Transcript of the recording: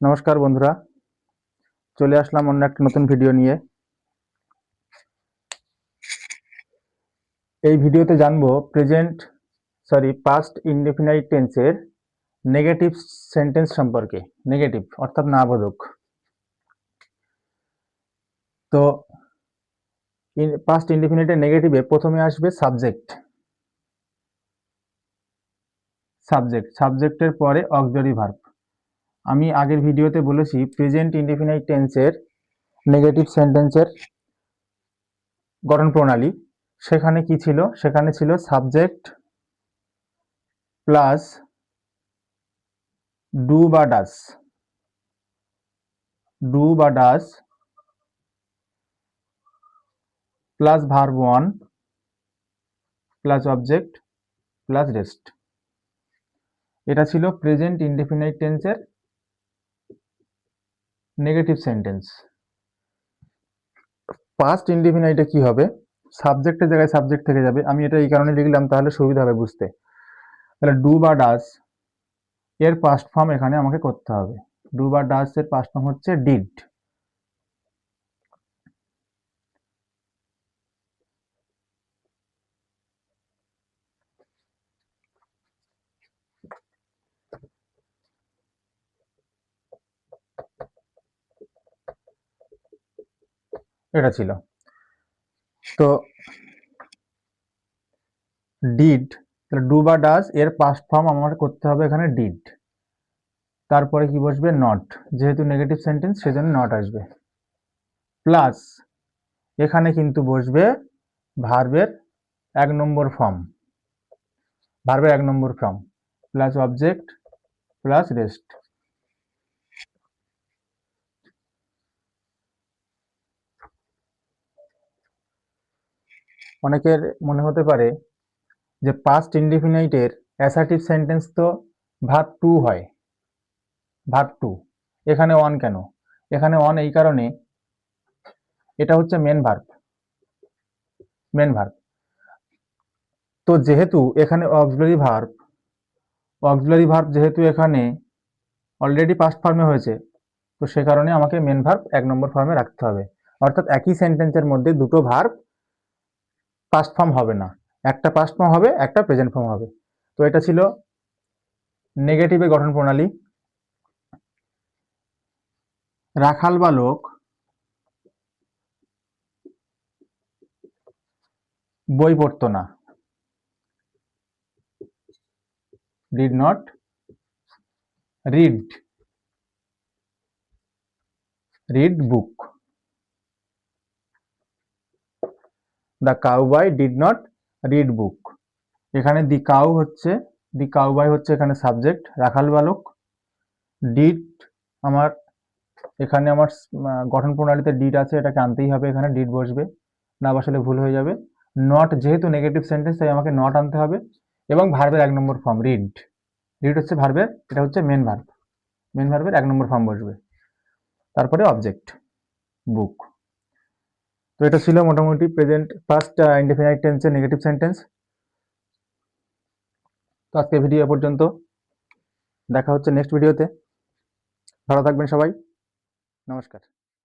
নমস্কার বন্ধুরা। চলে আসলাম অন্য একটা নতুন ভিডিও নিয়ে। এই ভিডিওতে জানব প্রেজেন্ট সরি পাস্ট ইনডেফিনাইট টেন্সের নেগেটিভ সেন্টেন্স সম্পর্কে। নেগেটিভ অর্থাৎ না বোধক তো পাস্ট ইনডেফিনাইটের নেগেটিভে প্রথমে আসবে সাবজেক্ট সাবজেক্ট সাবজেক্টের পরে অক্সিলারি ভার্ব আমি আগের ভিডিওতে বলেছি প্রেজেন্ট ইনডিফিনাইট টেন্সের নেগেটিভ সেন্টেন্সের গঠন প্রণালী। সেখানে কি ছিল? সেখানে ছিল সাবজেক্ট প্লাস ডু বা ডাস ডু বা does plus verb one plus object plus rest এটা ছিল প্রেজেন্ট ইনডিফিনাইট টেন্সের নেগেটিভ সেন্টেন্স পাস্ট ইন্ডিফিনাইটে কি হবে? সাবজেক্টের জায়গায় সাবজেক্ট থেকে যাবে। আমি এটা এই কারণে লিখলাম, তাহলে সুবিধা হবে বুঝতে। তাহলে ডু বা ডাস এর পাস্ট ফর্ম এখানে আমাকে করতে হবে। ডু বা ডাস এর পাস্ট ফর্ম হচ্ছে ডিড এটা ছিল। তো ডিড তাহলে ডু বা ডাস এর পাস্ট ফর্ম আমার করতে হবে এখানে ডিড তারপরে কি বসবে? নট যেহেতু নেগেটিভ সেন্টেন্স সেজন্য নট আসবে। প্লাস এখানে কিন্তু বসবে ভার্বের এক নম্বর ফর্ম ভার্বের এক নম্বর form plus object plus rest অনেকের মনে হতে পারে যে পাস্ট ইনডিফিনাইটের অ্যাসার্টিভ সেন্টেন্স তো ভার্ব টু হয়। ভার্ব টু এখানে ওয়ান কেন? এখানে ওয়ান এই কারণে এটা হচ্ছে মেন ভার্ব মেন ভার্ব তো যেহেতু এখানে অক্সিলারি ভার্ব অক্সিলারি ভার্ব যেহেতু এখানে অলরেডি পাস্ট ফর্মে হয়েছে, তো সে কারণে আমাকে মেন ভার্ব এক নম্বর ফর্মে রাখতে হবে। অর্থাৎ একই সেন্টেন্সের মধ্যে দুটো ভার্ব পাস্ট ফর্ম হবে না। একটা পাস্ট ফর্ম হবে, একটা প্রেজেন্ট ফর্ম হবে। তো এটা ছিল নেগেটিভে গঠন প্রণালী। রাখাল বালক বই পড়তো না। Did not read read book the cowboy did not read book এখানে দি কাউ হচ্ছে দি কাউবয় হচ্ছে এখানে সাবজেক্ট রাখাল বালক। ডিড আমার, এখানে আমার গঠন প্রণালীতে ডিড আছে, এটাকে আনতেই হবে, এখানে ডিড বসবে, না বসালে ভুল হয়ে যাবে। নট যেহেতু নেগেটিভ সেন্টেন্স তাই আমাকে নট আনতে হবে। এবং ভার্বের এক নম্বর ফর্ম রিড রিড হচ্ছে ভার্বের এটা হচ্ছে মেন ভার্ব মেন ভার্বের এক নম্বর ফর্ম বসবে। তারপরে অবজেক্ট বুক তো এটা ছিল মোটামুটি প্রেজেন্ট ফার্স্ট ইনডিফিনাইট টেন্সের নেগেটিভ সেন্টেন্স তো আজকে ভিডিও পর্যন্ত। দেখা হচ্ছে নেক্সট ভিডিওতে ভালো থাকবেন সবাই। নমস্কার।